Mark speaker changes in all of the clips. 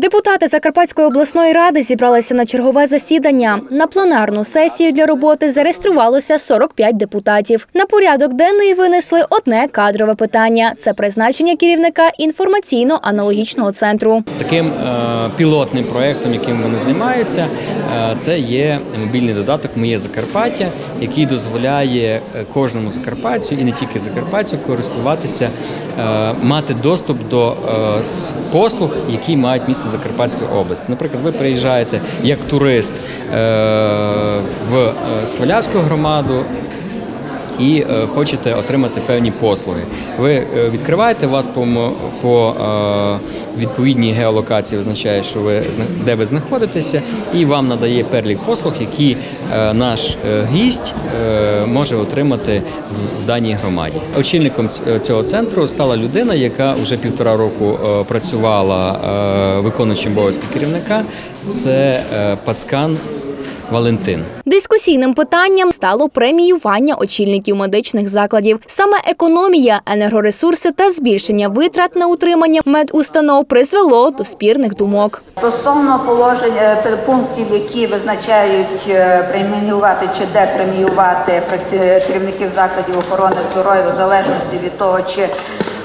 Speaker 1: Депутати Закарпатської обласної ради зібралися на чергове засідання. На пленарну сесію для роботи зареєструвалося 45 депутатів. На порядок денний винесли одне кадрове питання: це призначення керівника інформаційно-аналогічного центру.
Speaker 2: Таким е, пілотним проєктом, яким вони займаються, е, це є мобільний додаток Моє Закарпаття, який дозволяє е, кожному закарпатцю і не тільки закарпатцю користуватися, мати доступ до е, послуг, які мають місце Закарпатської області. Наприклад, ви приїжджаєте як турист е, в е, Свалявську громаду і е, хочете отримати певні послуги. Ви е, відкриваєте вас по, по е, відповідній геолокації, означає, що ви де ви знаходитеся, і вам надає перелік послуг, які наш гість може отримати в, даній громаді. Очільником цього центру стала людина, яка вже півтора року працювала виконуючим обов'язки керівника. Це Пацкан Валентин.
Speaker 1: Дискусійним питанням стало преміювання очільників медичних закладів. Саме економія, енергоресурси та збільшення витрат на утримання медустанов призвело до спірних думок.
Speaker 3: Стосовно положень е, пунктів, які визначають е, преміювати чи де преміювати керівників закладів охорони здоров'я в залежності від того, чи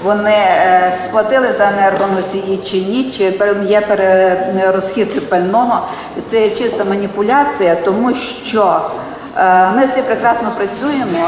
Speaker 3: вони е, сплатили за енергоносії чи ні, чи є перерозхід пального. Це є чиста маніпуляція, тому що е, ми всі прекрасно працюємо.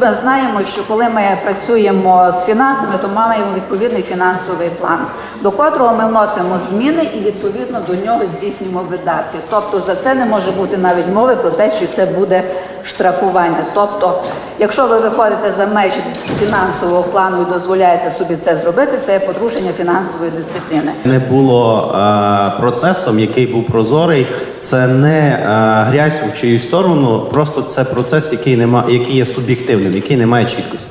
Speaker 3: Ми знаємо, що коли ми працюємо з фінансами, то маємо відповідний фінансовий план, до котрого ми вносимо зміни і відповідно до нього здійснюємо видатки. Тобто за це не може бути навіть мови про те, що це буде штрафування. Тобто, якщо ви виходите за межі фінансового плану і дозволяєте собі це зробити, це є порушення фінансової дисципліни.
Speaker 4: не було е, процесом, який був прозорий. Це не е, грязь в чиюсь сторону, просто це процес, який нема, який є суб'єктивним, який не має чіткості.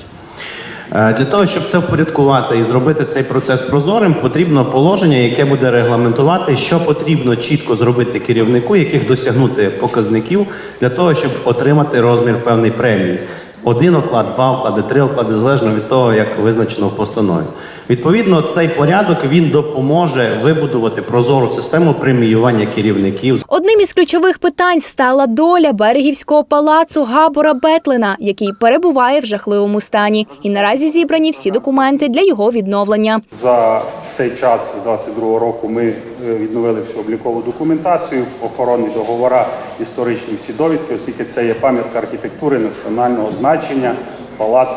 Speaker 4: Е, Для того, щоб це впорядкувати і зробити цей процес прозорим, потрібно положення, яке буде регламентувати, що потрібно чітко зробити керівнику, яких досягнути показників для того, щоб отримати розмір певної премії. Один оклад, два оклади, три оклади, залежно від того, як визначено в постанові. Відповідно, цей порядок він допоможе вибудувати прозору систему преміювання керівників.
Speaker 1: Одним із ключових питань стала доля берегівського палацу Габора Бетлина, який перебуває в жахливому стані. І наразі зібрані всі документи для його відновлення.
Speaker 5: За цей час з 22 року ми е, відновили всю облікову документацію, охоронні договори, історичні всі довідки, оскільки це є пам'ятка архітектури національного значення палац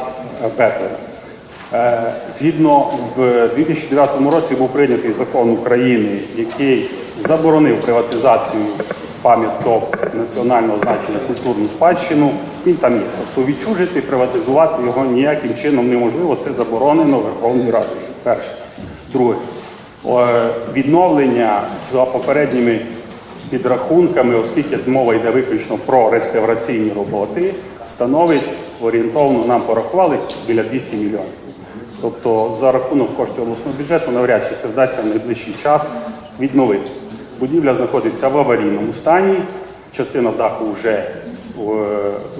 Speaker 5: е, Бетлера. Е, Згідно в 2009 році був прийнятий закон України, який заборонив приватизацію пам'яток національного значення культурну спадщину. Він там є. Тобто відчужити, приватизувати його ніяким чином неможливо. Це заборонено Верховною Радою. Перше. Друге, відновлення за попередніми підрахунками, оскільки мова йде виключно про реставраційні роботи, становить орієнтовно нам порахували біля 200 мільйонів. Тобто за рахунок коштів обласного бюджету навряд чи це вдасться в найближчий час відновити. Будівля знаходиться в аварійному стані, частина даху вже е,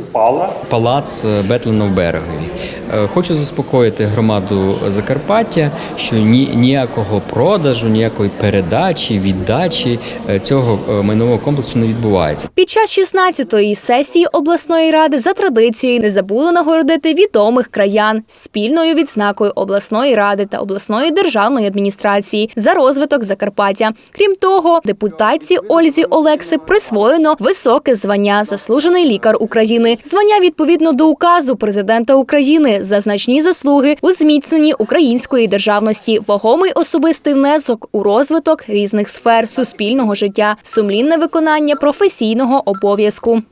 Speaker 5: упала.
Speaker 2: Палац е, Бетлина Берегові. Е, Хочу заспокоїти громаду Закарпаття, що ні, ніякого продажу, ніякої передачі, віддачі е, цього е, майнового комплексу не відбувається.
Speaker 1: Під час 16-ї сесії обласної ради за традицією не забули нагородити відомих краян спільною відзнакою обласної ради та обласної державної адміністрації за розвиток Закарпаття. Крім того, депутатці Ользі Олекси присвоєно високе звання заслужений лікар України. Звання відповідно до указу президента України за значні заслуги у зміцненні української державності, вагомий особистий внесок у розвиток різних сфер суспільного життя, сумлінне виконання професійного обов'язку.